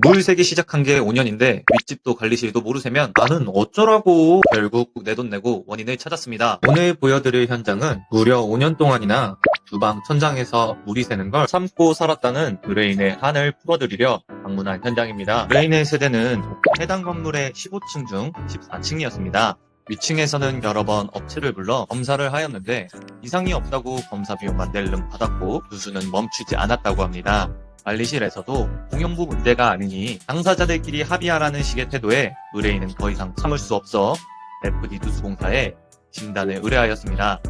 물 세기 시작한 게 5년인데 윗집도 관리실도 모르세면 나는 어쩌라고 결국 내 돈 내고 원인을 찾았습니다. 오늘 보여드릴 현장은 무려 5년 동안이나 주방 천장에서 물이 새는 걸 참고 살았다는 의뢰인의 한을 풀어드리려 방문한 현장입니다. 의뢰인의 세대는 해당 건물의 15층 중 14층이었습니다. 위층에서는 여러 번 업체를 불러 검사를 하였는데 이상이 없다고 검사 비용만 낼름 받았고 누수는 멈추지 않았다고 합니다. 관리실에서도 공용부 문제가 아니니 당사자들끼리 합의하라는 식의 태도에 의뢰인은 더 이상 참을 수 없어 FD 누수공사에 진단을 의뢰하였습니다.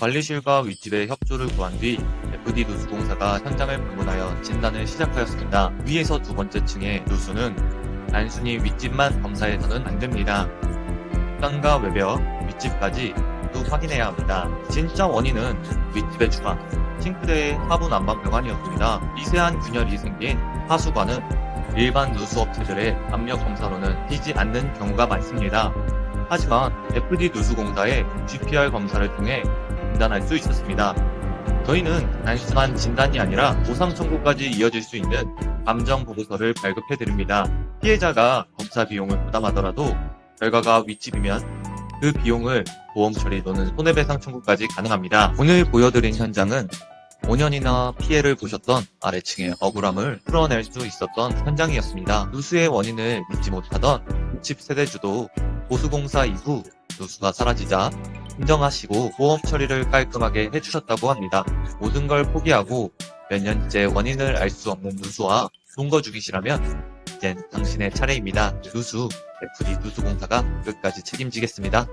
관리실과 윗집의 협조를 구한 뒤 FD 누수공사가 현장을 방문하여 진단을 시작하였습니다. 위에서 두 번째 층의 누수는 단순히 윗집만 검사해서는 안 됩니다. 땅과 외벽, 윗집까지 모두 확인해야 합니다. 진짜 원인은 윗집의 주방, 싱크대의 하부 난방 병환이었습니다. 미세한 균열이 생긴 하수관은 일반 누수업체들의 압력 검사로는 튀지 않는 경우가 많습니다. 하지만 FD 누수공사의 GPR 검사를 통해 진단할 수 있었습니다. 저희는 단순한 진단이 아니라 보상 청구까지 이어질 수 있는 감정 보고서를 발급해 드립니다. 피해자가 검사 비용을 부담하더라도 결과가 윗집이면 그 비용을 보험 처리 또는 손해배상 청구까지 가능합니다. 오늘 보여드린 현장은 5년이나 피해를 보셨던 아래층의 억울함을 풀어낼 수 있었던 현장이었습니다. 누수의 원인을 믿지 못하던 집 세대주도 보수공사 이후 누수가 사라지자 인정하시고 보험 처리를 깔끔하게 해주셨다고 합니다. 모든 걸 포기하고 몇 년째 원인을 알 수 없는 누수와 돈거 죽이시라면 이젠 당신의 차례입니다. 누수 FD 누수공사가 끝까지 책임지겠습니다.